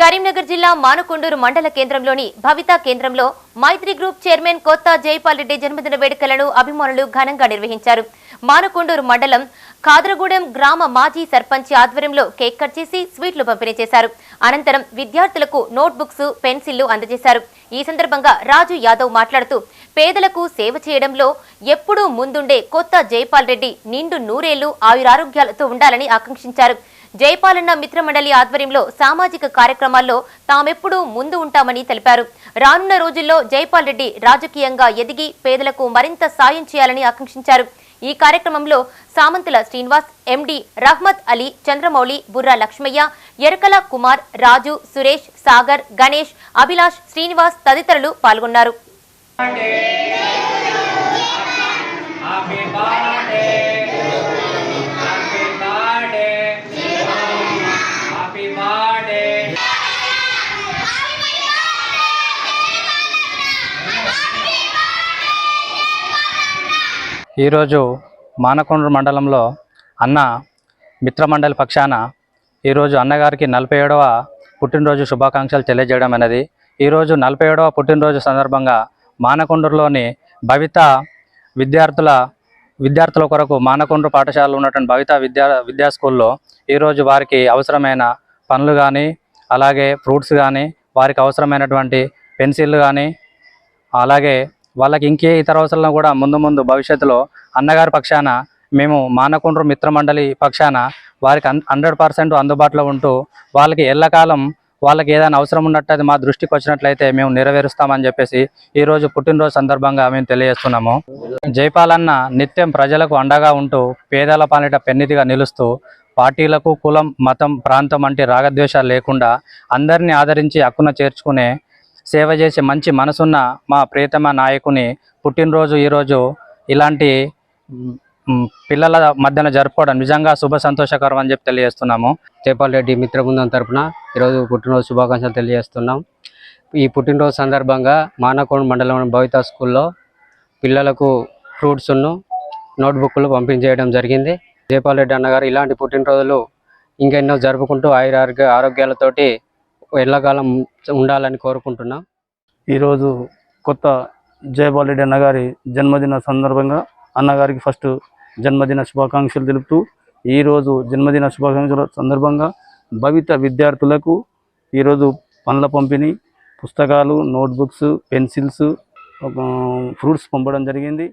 కరీంనగర్ జిల్లా మానుకొండూరు మండల కేంద్రంలోని భవితా కేంద్రంలో మైత్రి గ్రూప్ చైర్మన్ కొత్త జైపాల్ రెడ్డి జన్మదిన వేడుకలను అభిమానులు ఘనంగా నిర్వహించారు. మానుకొండూరు మండలం కాదరగూడెం గ్రామ మాజీ సర్పంచ్ ఆధ్వర్యంలో కేక్ కట్ చేసి స్వీట్లు పంపిణీ చేశారు. అనంతరం విద్యార్థులకు నోట్బుక్స్ పెన్సిళ్ళు అందజేశారు. ఈ సందర్భంగా రాజు యాదవ్ మాట్లాడుతూ పేదలకు సేవ చేయడంలో ఎప్పుడూ ముందుండే కొత్త జైపాల్ రెడ్డి నిండు నూరేళ్ళు ఆయురారోగ్యాలతో ఉండాలని ఆకాంక్షించారు. జయపాలన్న మిత్రమండలి ఆధ్వర్యంలో సామాజిక కార్యక్రమాల్లో తామెప్పుడూ ముందు ఉంటామని తెలిపారు. రానున్న రోజుల్లో జైపాల్ రెడ్డి రాజకీయంగా ఎదిగి పేదలకు మరింత సాయం చేయాలని ఆకాంక్షించారు. ఈ కార్యక్రమంలో సామంతుల శ్రీనివాస్ ఎండి రహ్మత్ అలీ చంద్రమౌళి బుర్రా లక్ష్మయ్య ఎరకల కుమార్ రాజు సురేష్ సాగర్ గణేష్ అభిలాష్ శ్రీనివాస్ తదితరులు పాల్గొన్నారు. ఈరోజు మానకొండ్రు మండలంలో అన్న మిత్రమండలి పక్షాన ఈరోజు అన్నగారికి నలభై ఏడవ పుట్టినరోజు శుభాకాంక్షలు తెలియజేయడం అనేది. ఈరోజు నలభై ఏడవ పుట్టినరోజు సందర్భంగా మానకొండూరులోని భవిత విద్యార్థుల విద్యార్థుల కొరకు మానకొండ్రు పాఠశాలలో ఉన్నటువంటి భవిత విద్యా విద్యా స్కూల్లో ఈరోజు వారికి అవసరమైన పనులు కానీ అలాగే ఫ్రూట్స్ కానీ వారికి అవసరమైనటువంటి పెన్సిళ్ళు కానీ అలాగే వాళ్ళకి ఇంకే ఇతర అవసరాలను కూడా ముందు ముందు భవిష్యత్తులో అన్నగారి పక్షాన మేము మానకుండ్రు మిత్రమండలి పక్షాన వారికి హండ్రెడ్ పర్సెంట్ అందుబాటులో ఉంటూ వాళ్ళకి ఎల్లకాలం వాళ్ళకి ఏదైనా అవసరం ఉన్నట్టు అది మా దృష్టికి వచ్చినట్లయితే మేము నెరవేరుస్తామని చెప్పేసి ఈరోజు పుట్టినరోజు సందర్భంగా మేము తెలియజేస్తున్నాము. జైపాలన్న నిత్యం ప్రజలకు అండగా ఉంటూ పేదల పాలిట పెన్నిదిగా నిలుస్తూ పార్టీలకు కులం మతం ప్రాంతం వంటి రాగద్వేషాలు లేకుండా అందరినీ ఆదరించి హక్కున చేర్చుకునే సేవ చేసే మంచి మనసున్న మా ప్రియతమ నాయకుని పుట్టినరోజు ఈరోజు ఇలాంటి పిల్లల మధ్యన జరుపుకోవడం నిజంగా శుభ సంతోషకరం అని చెప్పి తెలియజేస్తున్నాము. జైపాల్ రెడ్డి మిత్ర బృందం ఈరోజు పుట్టినరోజు శుభాకాంక్షలు తెలియజేస్తున్నాం. ఈ పుట్టినరోజు సందర్భంగా మానకోణ మండలం భవిత స్కూల్లో పిల్లలకు ఫ్రూట్స్ను నోట్బుక్లు పంపించేయడం జరిగింది. జైపాల్ రెడ్డి అన్నగారు ఇలాంటి పుట్టినరోజులు ఇంకెన్నో జరుపుకుంటూ ఆయుర ఆరోగ్యాలతోటి ఎల్లకాలం ఉండాలని కోరుకుంటున్నాం. ఈరోజు కొత్త జయబాలరెడ్డి అన్నగారి జన్మదిన సందర్భంగా అన్నగారికి ఫస్ట్ జన్మదిన శుభాకాంక్షలు తెలుపుతూ ఈరోజు జన్మదిన శుభాకాంక్షల సందర్భంగా భవిత విద్యార్థులకు ఈరోజు పనుల పంపిణీ పుస్తకాలు నోట్బుక్స్ పెన్సిల్స్ ఫ్రూట్స్ పంపడం జరిగింది.